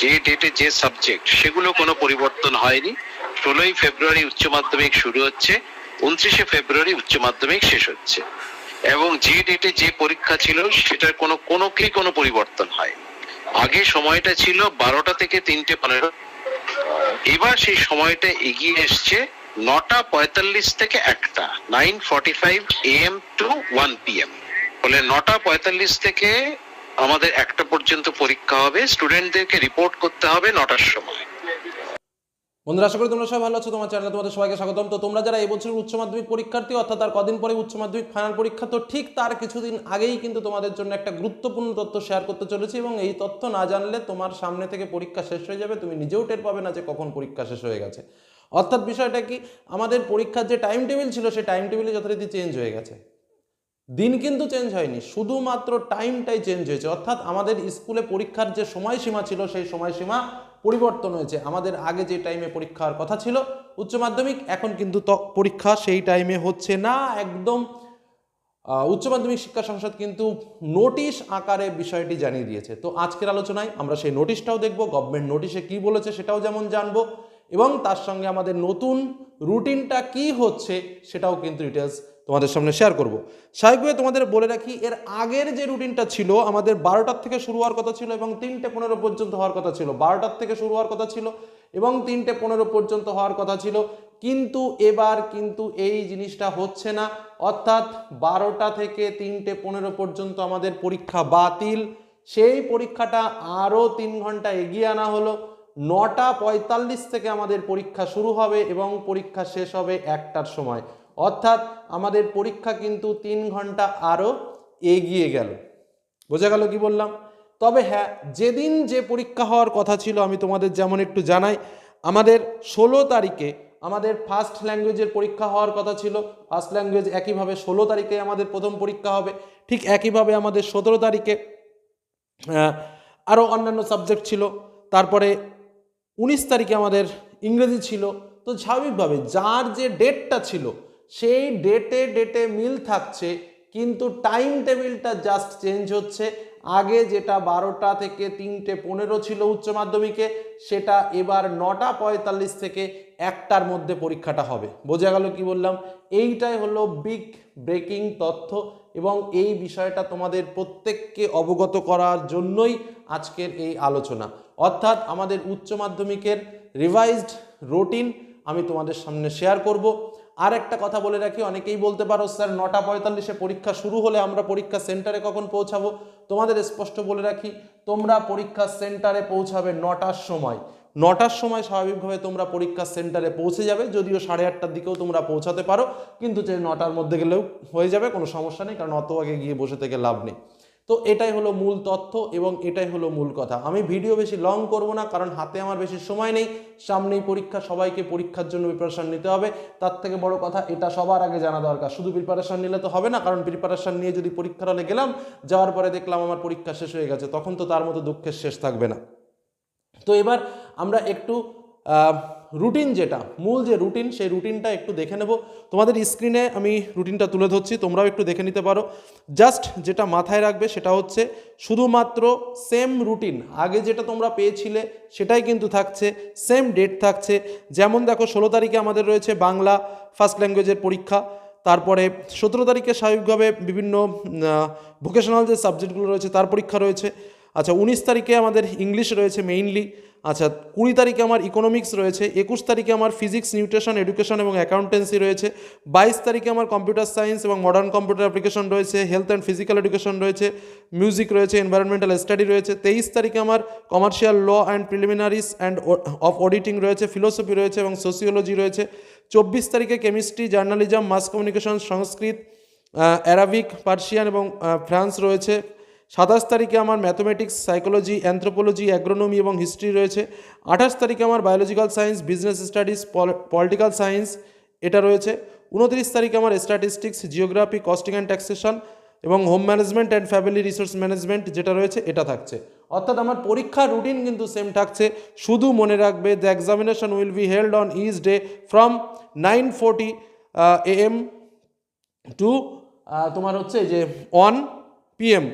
যে ডেটে যে সাবজেক্ট সেগুলো কোনো পরিবর্তন হয়নি। ষোলোই ফেব্রুয়ারি উচ্চ মাধ্যমিক শুরু হচ্ছে, উনত্রিশে ফেব্রুয়ারি উচ্চ মাধ্যমিক শেষ হচ্ছে। এবং যে ডেটে যে পরীক্ষা ছিল, সেটার কোনো কোনো কি কোনো পরিবর্তন হয় আগে সময়টা ছিল বারোটা থেকে তিনটে পনেরো। এবার সেই সময়টা এগিয়ে এসছে নটা পঁয়তাল্লিশ থেকে একটা nine forty five A M to one P M ফলে নটা পঁয়তাল্লিশ থেকে আমাদের একটা পর্যন্ত পরীক্ষা হবে স্টুডেন্টদেরকে রিপোর্ট করতে হবে নটার সময়। বন্ধুরা, আশা করি তোমরা সবাই ভালো আছো, তোমার চ্যানেলে তোমাদের সবাইকে স্বাগতম। তো তোমরা যারা এবছর উচ্চ মাধ্যমিক পরীক্ষার্থী, অর্থাৎ তার কদিন পরে উচ্চ মাধ্যমিক ফাইনাল পরীক্ষা, তো ঠিক তার কিছুদিন আগেই কিন্তু তোমাদের জন্য একটা গুরুত্বপূর্ণ তথ্য শেয়ার করতে চলেছি এবং এই তথ্য না জানলে তোমার সামনে থেকে পরীক্ষা শেষ হয়ে যাবে। তুমি নিজেও টের পাবে না যে কখন পরীক্ষা শেষ হয়ে গেছে। অর্থাৎ বিষয়টা কি? আমাদের পরীক্ষার যে টাইম টেবিল ছিল, সেই টাইম টেবিলে যথারীতি চেঞ্জ হয়ে গেছে। দিন কিন্তু চেঞ্জ হয়নি, শুধুমাত্র টাইমটাই চেঞ্জ হয়েছে। অর্থাৎ আমাদের স্কুলে পরীক্ষার যে সময়সীমা ছিল, সেই সময়সীমা পরিবর্তন হয়েছে। আমাদের আগে যে টাইমে পরীক্ষার কথা ছিল, উচ্চ মাধ্যমিক, এখন কিন্তু পরীক্ষা সেই টাইমে হচ্ছে না। একদম উচ্চ মাধ্যমিক শিক্ষা সংসদ কিন্তু নোটিশ আকারে বিষয়টি জানিয়ে দিয়েছে। তো আজকের আলোচনায় আমরা সেই নোটিশটাও দেখব গভর্নমেন্ট নোটিশে কি বলেছে সেটাও যেমন জানব, এবং তার সঙ্গে আমাদের নতুন রুটিনটা কি হচ্ছে সেটাও কিন্তু ডিটেলস তোমাদের সামনে শেয়ার করব। স্বাভাবিকভাবে তোমাদের বলে রাখি, এর আগের যে রুটিনটা ছিল, আমাদের বারোটার থেকে শুরু হওয়ার কথা ছিল এবং তিনটে পনেরো পর্যন্ত হওয়ার কথা ছিল। বারোটার থেকে শুরু হওয়ার কথা ছিল এবং তিনটে পনেরো পর্যন্ত হওয়ার কথা ছিল। কিন্তু এবার কিন্তু এই জিনিসটা হচ্ছে না। অর্থাৎ বারোটা থেকে তিনটে পনেরো পর্যন্ত আমাদের পরীক্ষা বাতিল। সেই পরীক্ষাটা আরও তিন ঘণ্টা এগিয়ে আনা হলো। নটা পঁয়তাল্লিশ থেকে আমাদের পরীক্ষা শুরু হবে এবং পরীক্ষা শেষ হবে একটার সময়। অর্থাৎ আমাদের পরীক্ষা কিন্তু তিন ঘণ্টা আরও এগিয়ে গেল। বোঝা গেল কি বললাম? তবে হ্যাঁ যেদিন যে পরীক্ষা হওয়ার কথা ছিল, আমি তোমাদের যেমন একটু জানাই, আমাদের ষোলো তারিখে আমাদের ফার্স্ট ল্যাঙ্গুয়েজের পরীক্ষা হওয়ার কথা ছিল। ফার্স্ট ল্যাঙ্গুয়েজ একইভাবে ষোলো তারিখে আমাদের প্রথম পরীক্ষা হবে। ঠিক একইভাবে আমাদের সতেরো তারিখে আরও অন্যান্য সাবজেক্ট ছিল। তারপরে উনিশ তারিখে আমাদের ইংরেজি ছিল। তো স্বাভাবিকভাবে যার যে ডেটটা ছিল সেই ডেটে ডেটে মিল থাকছে, কিন্তু টাইম টেবিলটা জাস্ট চেঞ্জ হচ্ছে। আগে যেটা বারোটা থেকে তিনটে পনেরো ছিল উচ্চ মাধ্যমিকে, সেটা এবার নটা পঁয়তাল্লিশ থেকে একটার মধ্যে পরীক্ষাটা হবে। বোঝা গেল কি বললাম? এইটাই হলো বিগ ব্রেকিং তথ্য এবং এই বিষয়টা তোমাদের প্রত্যেককে অবগত করার জন্যই আজকের এই আলোচনা। অর্থাৎ আমাদের উচ্চ মাধ্যমিকের রিভাইজড রুটিন আমি তোমাদের সামনে শেয়ার করব। আর একটা কথা বলে রাখি, অনেকেই বলতে পারো, স্যার, নটা পঁয়তাল্লিশে পরীক্ষা শুরু হলে আমরা পরীক্ষা সেন্টারে কখন পৌঁছাবো? তোমাদের স্পষ্ট বলে রাখি, তোমরা পরীক্ষা সেন্টারে পৌঁছাবে নটার সময়। নটার সময় স্বাভাবিকভাবে তোমরা পরীক্ষা সেন্টারে পৌঁছে যাবে, যদিও সাড়ে আটটার দিকেও তোমরা পৌঁছাতে পারো, কিন্তু যে নটার মধ্যে গেলেও হয়ে যাবে, কোনো সমস্যা নেই, কারণ অত আগে গিয়ে বসে থেকে লাভ নেই। তো এটাই হলো মূল তথ্য এবং এটাই হলো মূল কথা। আমি ভিডিও বেশি লং করব না, কারণ হাতে আমার বেশি সময় নেই। সামনেই পরীক্ষা, সবাইকে পরীক্ষার জন্য প্রিপারেশান নিতে হবে। তার থেকে বড় কথা, এটা সবার আগে জানা দরকার। শুধু প্রিপারেশন নিলে তো হবে না, কারণ প্রিপারেশান নিয়ে যদি পরীক্ষার হলে গেলাম, যাওয়ার পরে দেখলাম আমার পরীক্ষা শেষ হয়ে গেছে, তখন তো তার মতো দুঃখের শেষ থাকবে না। তো এবার আমরা একটু রুটিন যেটা, মূল যে রুটিন সেই রুটিনটা একটু দেখে নেব। তোমাদের স্ক্রিনে আমি রুটিনটা তুলে ধরছি, তোমরাও একটু দেখে নিতে পারো। জাস্ট যেটা মাথায় রাখবে সেটা হচ্ছে, শুধুমাত্র সেম রুটিন আগে যেটা তোমরা পেয়েছিলে সেটাই কিন্তু থাকছে সেম ডেট থাকছে। যেমন দেখো, ষোলো তারিখে আমাদের রয়েছে বাংলা ফার্স্ট ল্যাঙ্গুয়েজের পরীক্ষা, তারপরে সতেরো তারিখে স্বাভাবিকভাবে বিভিন্ন ভোকেশনাল যে সাবজেক্টগুলো রয়েছে, তার পরীক্ষা রয়েছে। আচ্ছা উনিশ তারিখে আমাদের ইংলিশ রয়েছে মেইনলি আচ্ছা কুড়ি তারিখে আমার ইকোনমিক্স রয়েছে, একুশ তারিখে আমার ফিজিক্স নিউট্রিশন এডুকেশন এবং অ্যাকাউন্টেন্সি রয়েছে, বাইশ তারিখে আমার কম্পিউটার সায়েন্স এবং মডার্ন কম্পিউটার অ্যাপ্লিকেশন রয়েছে হেলথ অ্যান্ড ফিজিক্যাল এডুকেশন রয়েছে মিউজিক রয়েছে এনভায়রনমেন্টাল স্টাডি রয়েছে, তেইশ তারিখে আমার commercial law and preliminaries and of auditing রয়েছে ফিলোসফি রয়েছে এবং সোসিওলজি রয়েছে, চব্বিশ তারিখে chemistry journalism mass communication Sanskrit Arabic Persian এবং ফ্রান্স রয়েছে সাতাশ তারিখে আমার ম্যাথমেটিক্স সাইকোলজি অ্যান্থ্রোপোলজি অ্যাগ্রোনমি এবং হিস্ট্রি রয়েছে। আঠাশ তারিখে আমার biological science business studies political science এটা রয়েছে। উনত্রিশ তারিখে আমার statistics geography costing and taxation এবং home management and family resource management যেটা রয়েছে এটা থাকছে। অর্থাৎ আমার পরীক্ষার রুটিন কিন্তু সেম থাকছে। শুধু মনে রাখবে the examination will be held on is day from nine forty A M to তোমার হচ্ছে যে one PM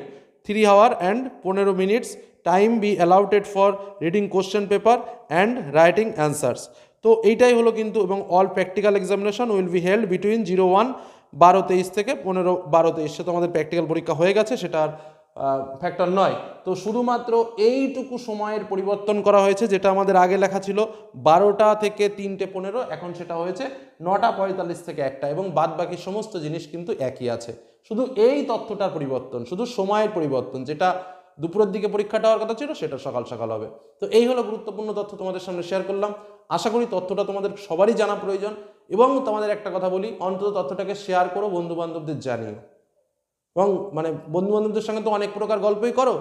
three hour and পনেরো minutes time be allotted for reading question paper and writing answers তো এইটাই হলো কিন্তু এবং all practical examination will be held between zero one বারো তেইশ থেকে পনেরো বারো তেইশ। সে তো আমাদের প্র্যাকটিক্যাল পরীক্ষা হয়ে গেছে সেটার ফ্যাক্টর নয়। তো শুধুমাত্র এইটুকু সময়ের পরিবর্তন করা হয়েছে, যেটা আমাদের আগে লেখা ছিল বারোটা থেকে তিনটে পনেরো, এখন সেটা হয়েছে নটা পঁয়তাল্লিশ থেকে একটা এবং বাদ বাকি সমস্ত জিনিস কিন্তু একই আছে। শুধু এই তথ্যটার পরিবর্তন, শুধু সময়ের পরিবর্তন, যেটা দুপুরের দিকে পরীক্ষাটা হওয়ার কথা ছিল, সেটা সকাল সকাল হবে। তো এই হলো গুরুত্বপূর্ণ তথ্য তোমাদের সামনে শেয়ার করলাম। আশা করি তথ্যটা তোমাদের সবারই জানা প্রয়োজন এবং তোমাদের একটা কথা বলি, অন্তত তথ্যটাকে শেয়ার করো বন্ধু বান্ধবদের জানিও। এবং মানে বন্ধু বান্ধবদের সঙ্গে তো অনেক প্রকার গল্পই করো,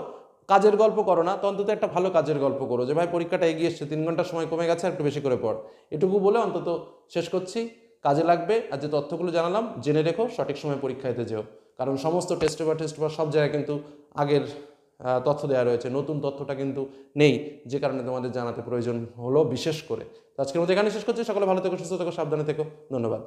কাজের গল্প করো না, তো অন্তত একটা ভালো কাজের গল্প করো। যে ভাই পরীক্ষাটা এগিয়ে এসছে, তিন ঘণ্টা সময় কমে গেছে একটু বেশি করে পড়। এটুকু বলে অন্তত শেষ করছি। কাজে লাগবে। আর যে তথ্যগুলো জানালাম, জেনে রেখো, সঠিক সময় পরীক্ষা দিতে যেও। কারণ সমস্ত টেস্ট পেপার টেস্ট পেপার সব জায়গায় কিন্তু আগের তথ্য দেওয়া রয়েছে। নতুন তথ্যটা কিন্তু নেই, যে কারণে তোমাদের জানাতে প্রয়োজন হলো বিশেষ করে। তো আজকের মধ্যে এখানে শেষ করছি। সকলে ভালো থেকো, সুস্থ থেকো, সাবধানে থেকো। ধন্যবাদ।